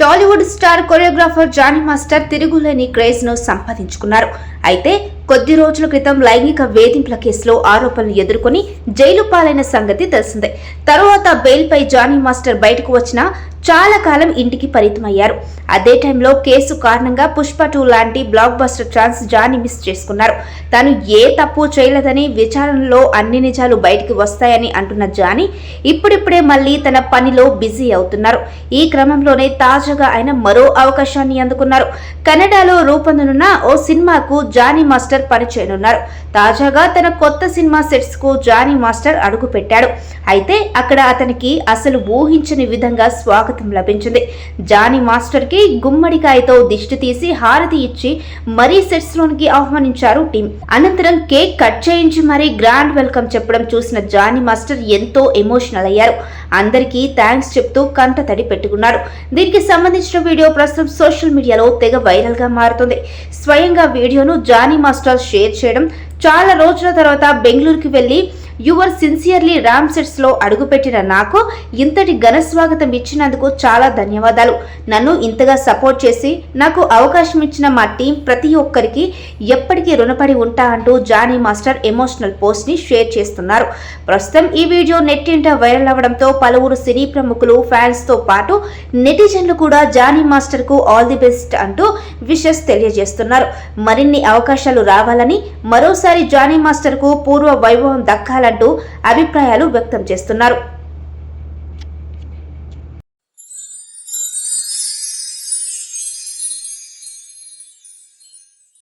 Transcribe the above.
Tollywood star choreographer Johnny master తిరుగులేని క్రేజ్ను సంపాదించుకున్నారు. అయితే కొద్ది రోజుల క్రితం లైంగిక వేధింపుల కేసులో ఆరోపణలు ఎదుర్కొని జైలు పాలైన సంగతి తెలిసిందే. తరువాత బెయిల్పై జానీ మాస్టర్ బయటకు వచ్చినా చాలా కాలం ఇంటికి పరిమితమయ్యారు. అదే టైంలో కేసు కారణంగా పుష్ప టూ లాంటి blockbuster chance Johnny miss చేసుకున్నారు. తాను ఏ తప్పు చేయలేదని విచారణలో అన్ని నిజాలు బయటికి వస్తాయని అంటున్న జానీ ఇప్పుడిప్పుడే మళ్ళీ తన పనిలో బిజీ అవుతున్నారు. ఈ క్రమంలోనే తాజాగా ఆయన మరో అవకాశాన్ని అందుకున్నారు. కెనడాలో రూపొందనున్న ఓ సినిమాకు జానీ మాస్టర్ పనిచేయనున్నారు. తాజాగా తన కొత్త సినిమా సెట్స్కు జానీ మాస్టర్ అడుగు పెట్టాడు అయితే అక్కడ అతనికి అసలు ఊహించని విధంగా స్వాగతం లభించింది. జానీ మాస్టర్కి గుమ్మడికాయతో దిష్టి తీసి హారతి ఇచ్చి మరీ సెట్స్ లోనికి ఆహ్వానించారు టీం. అనంతరం కేక్ కట్ చేయించి మరీ గ్రాండ్ వెల్కమ్ చెప్పడం చూసిన జానీ మాస్టర్ ఎంతో ఎమోషనల్ అయ్యారు. అందరికీ థ్యాంక్స్ చెప్తూ కంట తడి పెట్టుకున్నారు. దీనికి సంబంధించిన వీడియో ప్రస్తుతం సోషల్ మీడియాలో తెగ వైరల్గా మారుతుంది. స్వయంగా వీడియోను జానీ మాస్టర్ షేర్ చేయడం చాలా రోజుల తర్వాత బెంగళూరుకి వెళ్ళి యువర్ సిన్సియర్లీ రామ్ సెట్స్లో అడుగుపెట్టిన నాకు ఇంతటి ఘన స్వాగతం ఇచ్చినందుకు చాలా ధన్యవాదాలు. నన్ను ఇంతగా సపోర్ట్ చేసి నాకు అవకాశం ఇచ్చిన మా టీం ప్రతి ఒక్కరికి ఎప్పటికీ రుణపడి ఉంటా అంటూ జానీ మాస్టర్ ఎమోషనల్ పోస్ట్ని షేర్ చేస్తున్నారు. ప్రస్తుతం ఈ వీడియో నెట్టింట వైరల్ అవడంతో పలువురు సినీ ప్రముఖులు ఫ్యాన్స్తో పాటు నెటిజన్లు కూడా జానీ మాస్టర్కు ఆల్ ది బెస్ట్ అంటూ విషెస్ తెలియజేస్తున్నారు. మరిన్ని అవకాశాలు రావాలని మరోసారి జానీ మాస్టర్కు పూర్వ వైభవం దక్కాలని దక్కాలంటూ అభిప్రాయాలు వ్యక్తం చేస్తున్నారు.